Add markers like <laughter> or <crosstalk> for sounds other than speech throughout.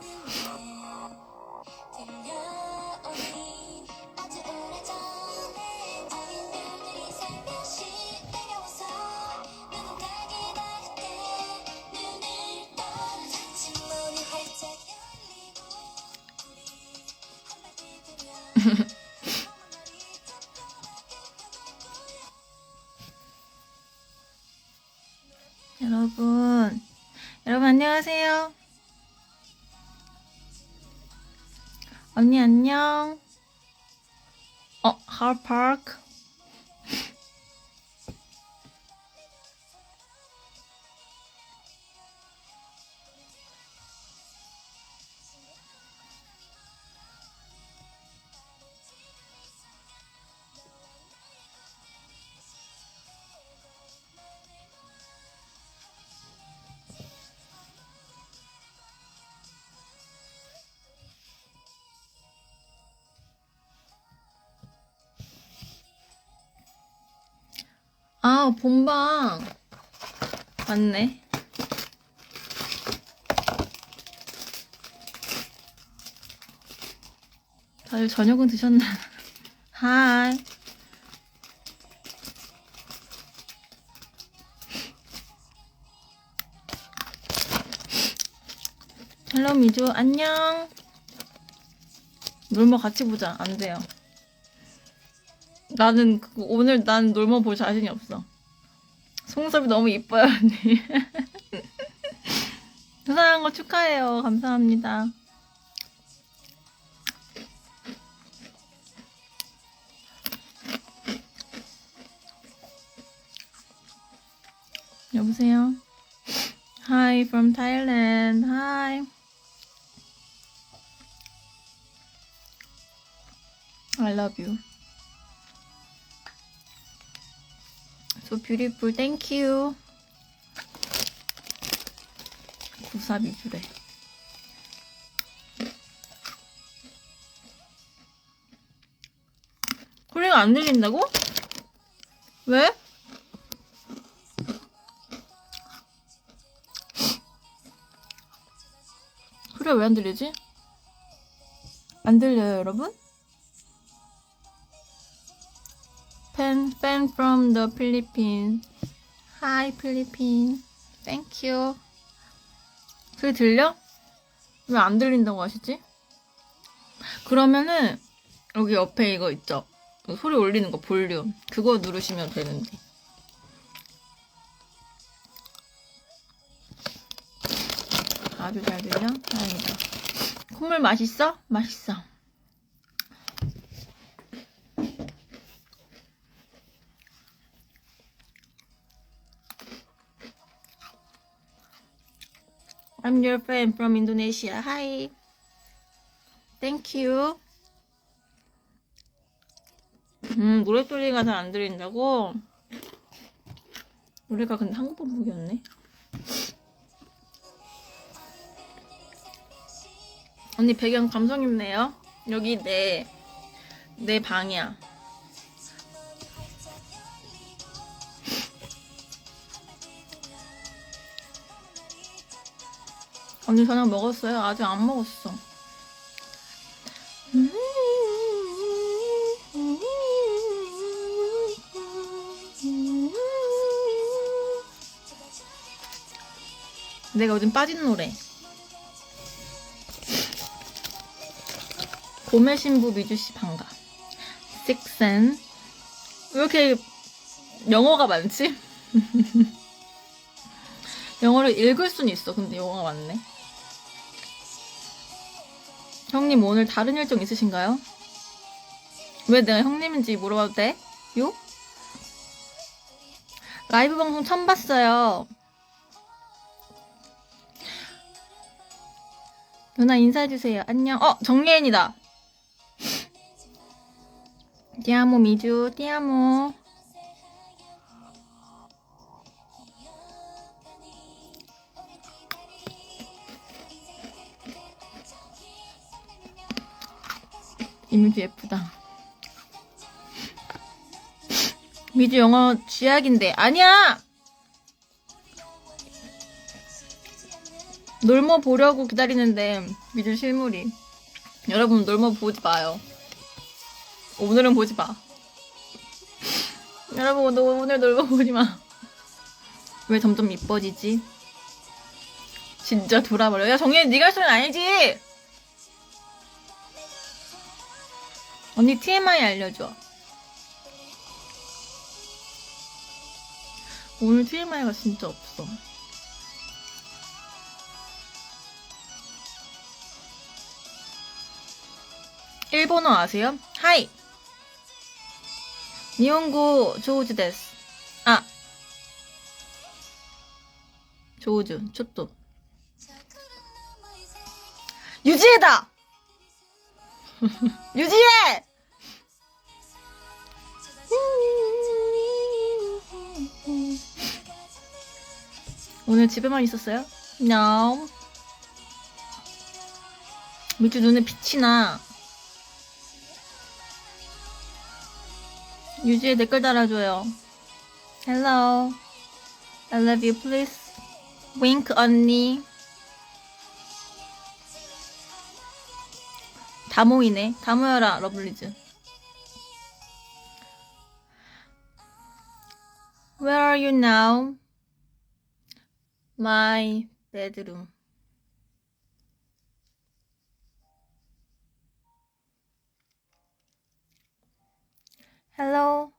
念你 언니 안녕. 어, 하파크. 아, 본방. 맞네. 다들 저녁은 드셨나? <laughs> 하이. 헬로 미주 안녕. 놀머 같이 보자. 안 돼요. 나는 그- 오늘 난 놀머 볼 자신이 없어. 송섭이 너무 이뻐요, 언니. <laughs> 누나한 거 축하해요. 감사합니다. 여보세요? Hi from Thailand. Hi. I love you. So beautiful. Thank you. 구사미주래. 소리가 안 들린다고? 왜? 소리가 왜안 들리지? 안 들려요, 여러분? Fan, fan from the Philippines. Hi, Philippines. Thank you. 소리 들려? 왜 안 들린다고 하시지? 그러면은 여기 옆에 이거 있죠? 소리 올리는 거 볼륨. 그거 누르시면 되는데. 아주 잘 들려? 다행이다. 콧물 맛있어? 맛있어. I'm your friend from Indonesia. Hi. Thank you. 음, 노래 소리가 잘 안 들린다고? 노래가 근데 한국 반복이었네. 언니 배경 감성 있네요. 여기 내, 내 방이야. 언니 저녁 먹었어요? 아직 안 먹었어. 내가 요즘 빠진 노래. 봄의 신부 미주씨 반가. 식센. 왜 이렇게 영어가 많지? <laughs> 영어를 읽을 순 있어. 근데 영어가 많네. 형님 오늘 다른 일정 있으신가요? 왜 내가 형님인지 물어봐도 돼? 요? 라이브 방송 처음 봤어요. 누나 인사해주세요. 안녕. 어, 정예인이다. 디아모 미주, 디아모. 이미지 예쁘다. 미주 영어 쥐약인데 아니야. 놀모 보려고 기다리는데 미주 실물이. 여러분 놀모 보지 마요. 오늘은 보지 마. 여러분 너 오늘 놀모 보지 마. 왜 점점 이뻐지지? 진짜 돌아버려. 야 정혜 네가 할 소리는 아니지. 언니 TMI 알려줘. 오늘 TMI가 진짜 없어. 일본어 아세요? 하이. 니혼고 조우즈 데스. 아. 조우즈, 초또. 유지혜다! <laughs> 유지혜! 오늘 집에만 있었어요? No. 미주 눈에 빛이 나. 유지의 댓글 달아줘요. Hello. I love you, please. Wink 언니. 다 모이네. 다 모여라, 러블리즈. Where are you now? My bedroom. 헬로.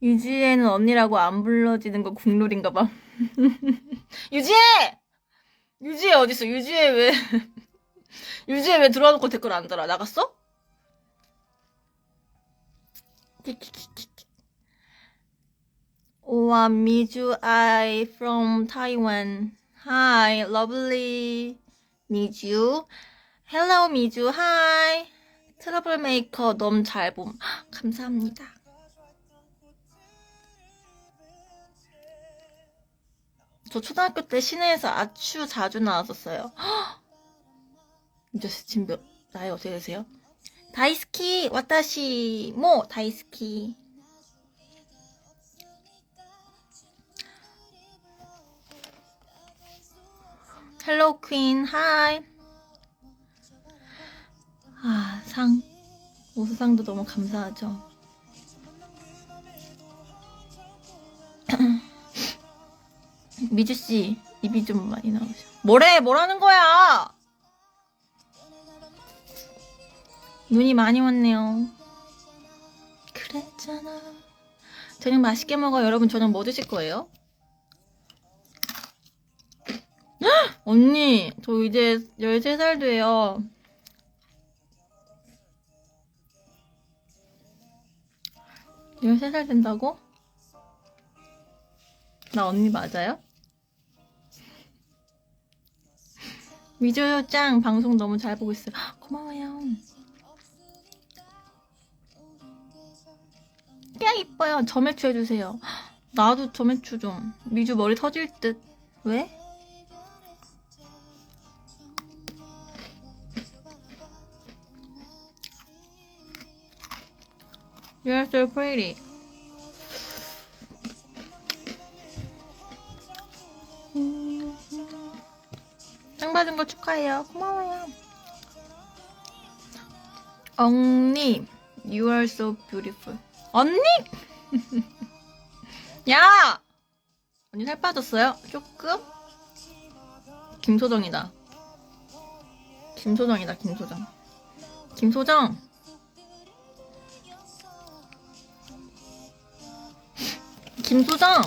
유지혜는 언니라고 안 불러지는 거 국룰인가 봐. <laughs> 유지혜! 유지혜 어딨어? 유지혜 왜, 유지혜 왜 들어와놓고 댓글 안 달아? 나갔어? 와, 미주, I from Taiwan. Hi, lovely. 미주. Hello, 미주. Hi. 트러블 메이커 너무 잘 봄. 헉, <gasps> 감사합니다. 저 초등학교 때 시내에서 아추 자주 나왔었어요. <gasps> 헉! 이제 지금 몇, 나이 어떻게 되세요? 다이스키, 와타시, 모, 다이스키. 헬로 퀸, 하이. 아, 상. 우수상도 너무 감사하죠. <clears throat> 미주씨, 입이 좀 많이 나오셔. 뭐래, 뭐라는 거야! 눈이 많이 왔네요. 그랬잖아. 저녁 맛있게 먹어. 여러분, 저녁 뭐 드실 거예요? 헉! 언니, 저 이제 13살 돼요. 열세 살 된다고? 나 언니 맞아요? 미조요 짱 방송 너무 잘 보고 있어요. 헉, 고마워요. 야 이뻐요. 점액추 해주세요. 헉, 나도 점액추 좀. 미주 머리 터질 듯. 왜? You're so pretty. 상 받은 거 축하해요. 고마워요. 언니, you are so beautiful. 언니? <laughs> 야! 언니 살 빠졌어요? 조금? 김소정이다. 김소정이다, 김소정. 김소정! 김소정!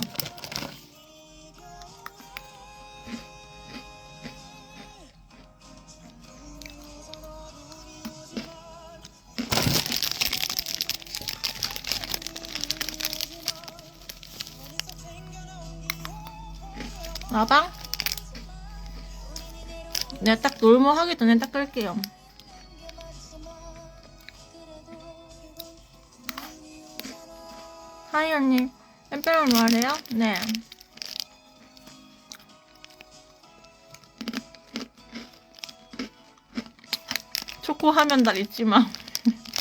나방? 내가 딱 놀모 하기 전에 딱 끌게요. 하이 언니, 엠페로 뭐하래요? 네. 초코 하면 날 잊지 마.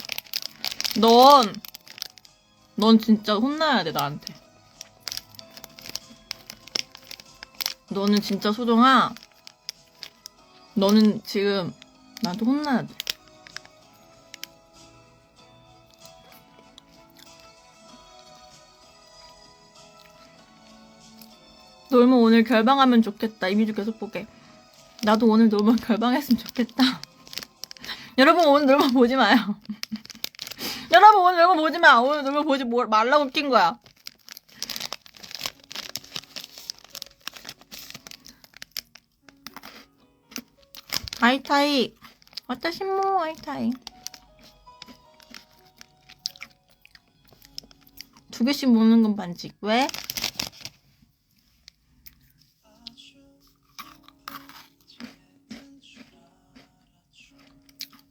<laughs> 넌, 넌 진짜 혼나야 돼, 나한테. 너는 진짜 소정아. 너는 지금 나한테 혼나야 돼. 놀면 오늘 결방하면 좋겠다. 이미주 계속 보게. 나도 오늘 놀면 결방했으면 좋겠다. <laughs> 여러분 오늘 놀면 보지 마요. <laughs> 여러분 오늘 놀면 보지 마. 오늘 놀면 보지 뭐- 말라고 낀 거야. 아이타이. 私も会いたい. 두 개씩 먹는 건 반칙. 왜?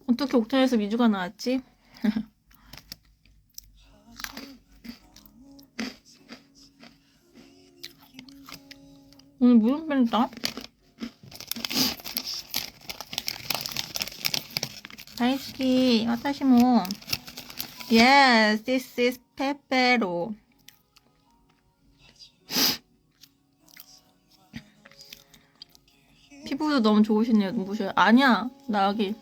어떻게 옥탄에서 미주가 나왔지? <laughs> 오늘 무슨 뺀다? 다 와타시모. Yes, this is 페페로. 피부도 너무 좋으시네요, 눈부셔요. 아니야, 나 여기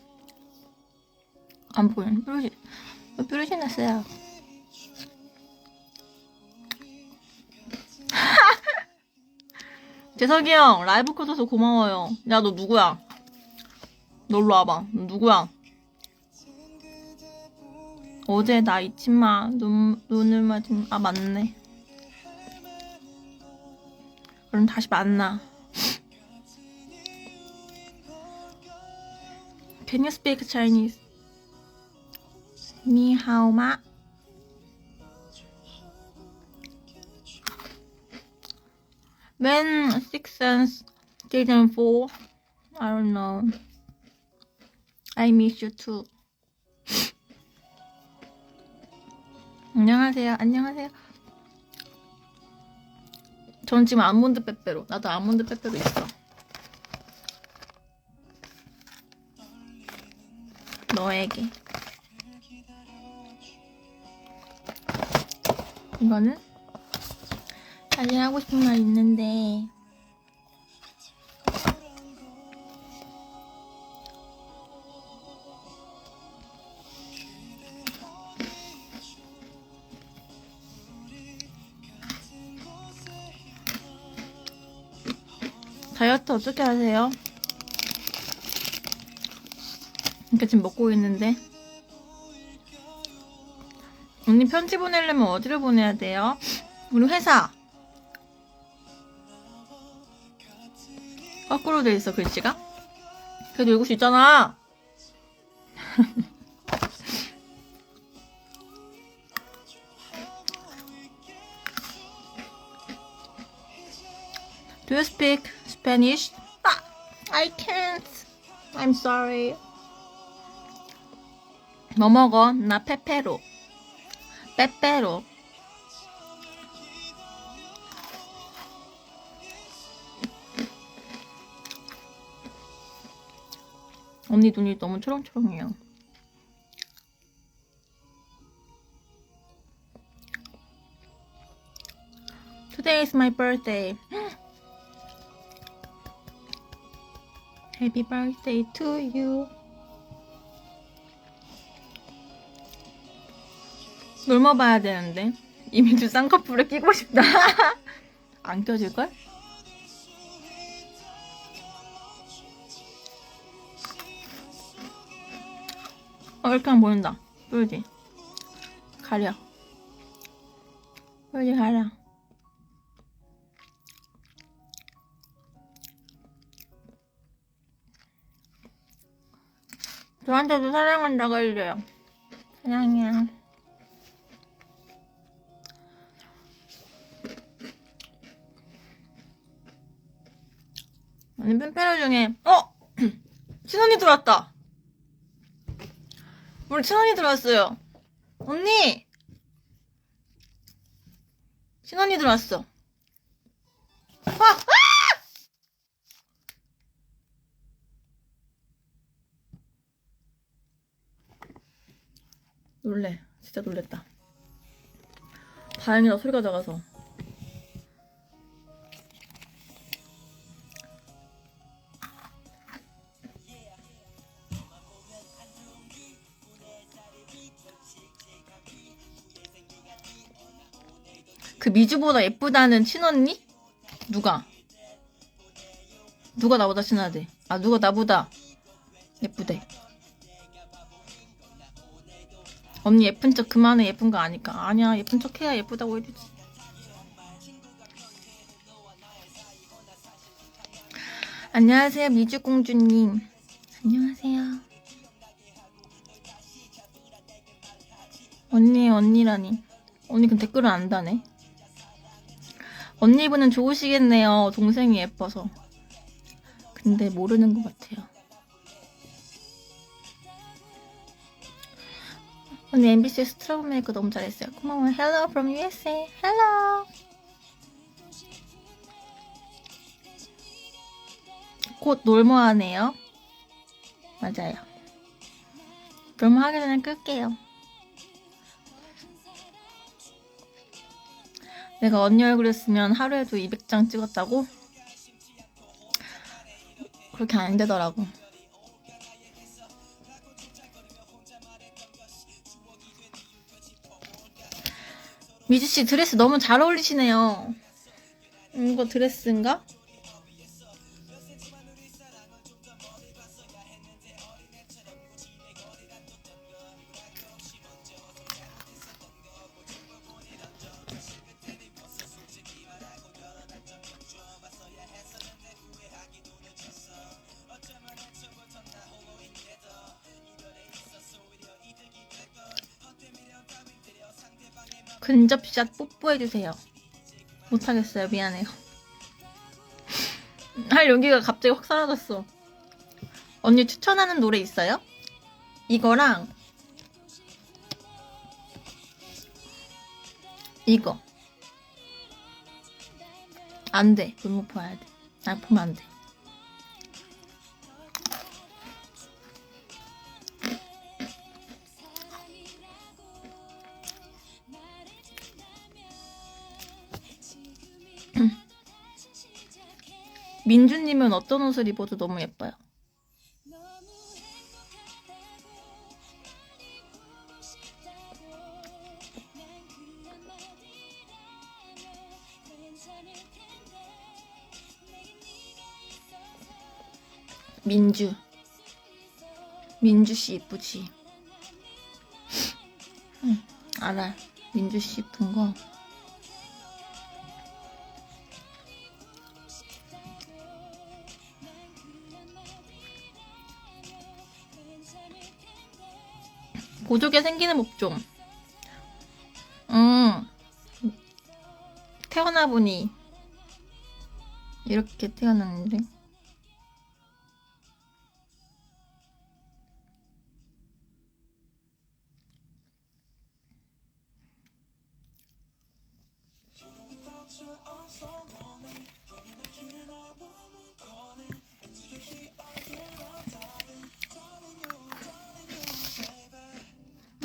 안 보여. 뾰루지, 뾰루지 났어요. <laughs> 재석이 형, 라이브 켜줘서 고마워요. 야, 너 누구야? 놀러 와봐. 너 누구야? 어제 나 잊지마 눈, 눈을 맞은 아 맞네 그럼 다시 만나 Can you speak Chinese? 니하오마 When Six Sense season 4 I don't know I miss you too 안녕하세요. 안녕하세요. 전 지금 아몬드 빼빼로. 나도 아몬드 빼빼로 있어. 너에게. 이거는 사실 하고 싶은 말 있는데 다이어트 어떻게 하세요? 이렇게 지금 먹고 있는데. 언니 편지 보내려면 어디를 보내야 돼요? 우리 회사. 거꾸로 돼 있어 글씨가? 그래도 읽을 수 있잖아. <laughs> Do you speak Spanish? Ah, I can't. I'm sorry. 뭐 먹어? 나 페페로. 빼빼로. 언니 눈이 너무 초롱초롱해요. Today is my birthday. Happy birthday to you. 놀머봐야 되는데 이미 두 쌍꺼풀에 끼고 싶다. <laughs> 안 껴질걸? 어 이렇게 하면 보인다. 보이지? 가려. 보이지 가려. 저한테도 사랑한다고 해줘요. 사랑해요. 아니, 팬페로 중에, 어! <clears throat> 친언니 들어왔다! 우리 친언니 들어왔어요. 언니! 친언니 들어왔어. 아! 아! 놀래 진짜 놀랬다 다행이다 소리가 작아서 그 미주보다 예쁘다는 친언니? 누가? 누가 나보다 친하대? 아 누가 나보다 예쁘대? 언니 예쁜 척 그만해 예쁜 거 아니까. 아니야, 예쁜 척 해야 예쁘다고 해주지. 안녕하세요, 미주공주님. 안녕하세요. 언니, 언니라니. 언니 그 댓글을 안 다네. 언니분은 좋으시겠네요. 동생이 예뻐서. 근데 모르는 것 같아요. 언니 MBC에서 트러블 메이커 너무 잘했어요. 고마워요. Hello from USA. Hello. 곧 놀모하네요. 맞아요. 놀모 하기 전에 끌게요. 내가 언니 얼굴이었으면 하루에도 200장 찍었다고? 그렇게 안 되더라고. 미주씨 드레스 너무 잘 어울리시네요. 이거 드레스인가? 근접샷 뽀뽀해주세요. 못하겠어요. 미안해요. <laughs> 할 용기가 갑자기 확 사라졌어. 언니 추천하는 노래 있어요? 이거랑 이거 안 돼. 눈 봐야 돼. 아 보면 안 돼. 민주님은 어떤 옷을 입어도 너무 예뻐요. 민주. 민주 씨 이쁘지? 응, 알아. 민주 씨 이쁜 거. 고족에 생기는 목좀. 음. 태어나 보니 이렇게 태어났는데.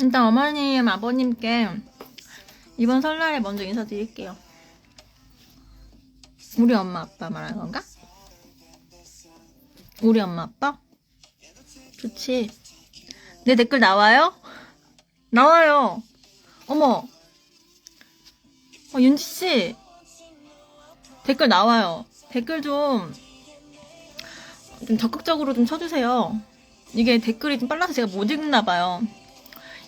일단 어머님, 아버님께 이번 설날에 먼저 인사드릴게요. 우리 엄마 아빠 말하는 건가? 우리 엄마 아빠? 좋지. 내 댓글 나와요? 나와요. 어머. 어, 윤지씨. 댓글 나와요. 댓글 좀, 좀 적극적으로 좀 쳐주세요. 이게 댓글이 좀 빨라서 제가 못 읽나 봐요.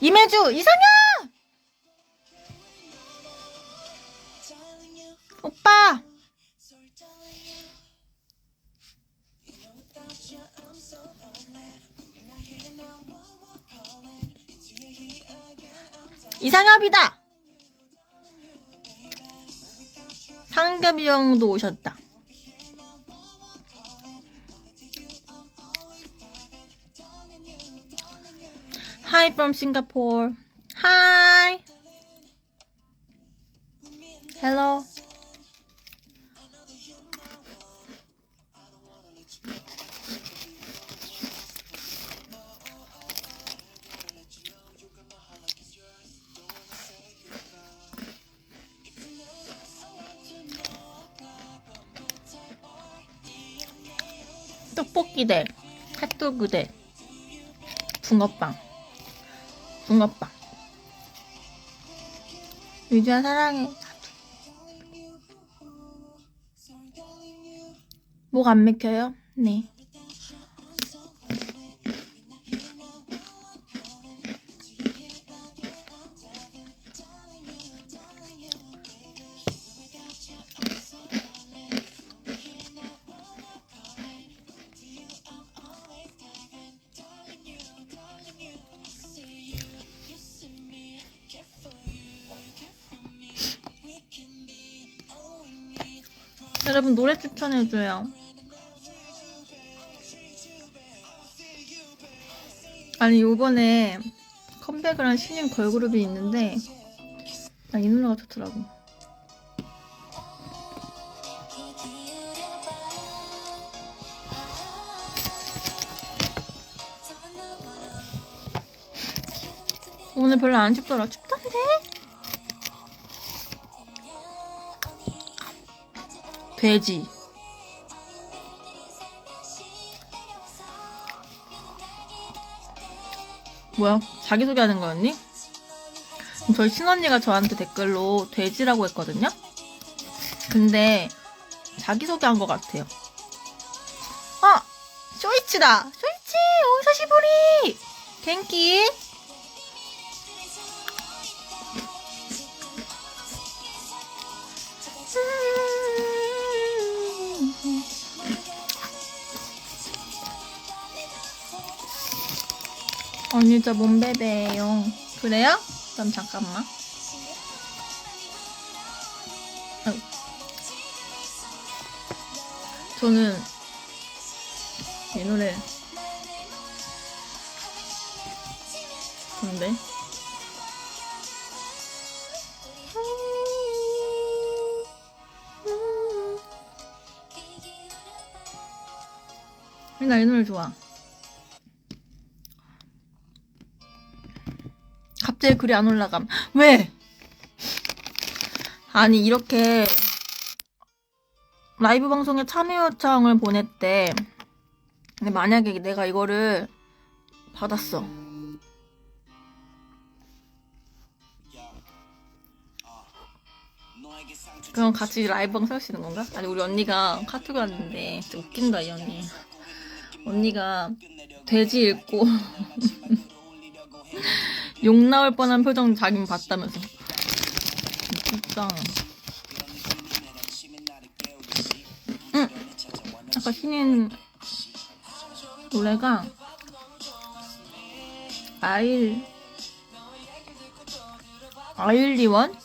임혜주 이상형! 오빠! 이상엽이다. 상겹이 형도 오셨다 Hi from Singapore. Hi. Hello. 떡볶이 대 핫도그 대 붕어빵. 붕어빵. 유주야 사랑해. 목 안 맥혀요? 네. 여러분 노래 추천해줘요. 아니 요번에 컴백을 한 신인 걸그룹이 있는데 난 이 노래가 좋더라고. 오늘 별로 안 춥더라. 춥 돼지. 뭐야? 자기소개하는 거였니? 저희 친언니가 저한테 댓글로 돼지라고 했거든요? 근데 자기소개한 것 같아요. 아! 쇼이치다! 쇼이치! 오이사시부리! 갱키! 저 몸베베예요. 그래요? 그럼 잠깐만. 저는 이 노래 근데 나 이 노래 좋아. 갑자기 글이 안 올라감. 왜? 아니, 이렇게 라이브 방송에 참여 요청을 보냈대. 근데 만약에 내가 이거를 받았어. 그럼 같이 라이브 방송 할수 있는 건가? 아니, 우리 언니가 카톡 왔는데, 진짜 웃긴다, 이 언니. 언니가 돼지 읽고 <laughs> 욕 나올 뻔한 표정 자긴 봤다면서. 진짜. 응. 아까 신인 노래가 아일 아일리원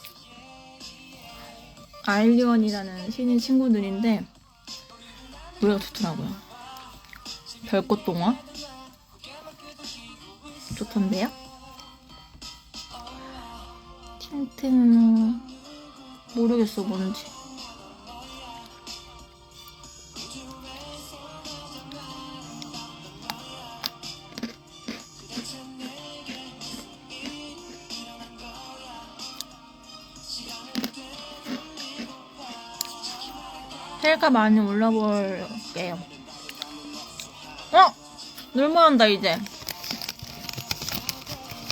아일리원이라는 신인 친구들인데 노래가 좋더라고요. 별꽃 동화 좋던데요? 틴트는 모르겠어 뭔지. 헬가 많이 올라볼게요. 어? 놀만 한다 이제.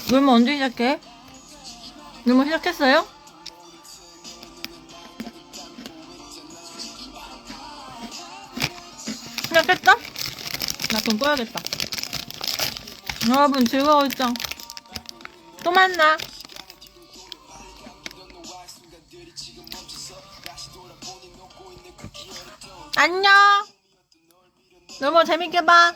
놀만 언제 시작해? 놀만 시작했어요? 시작했다? 나좀 꺼야겠다. 여러분 즐거웠죠? 또 만나. 안녕. 너무 재밌게 봐.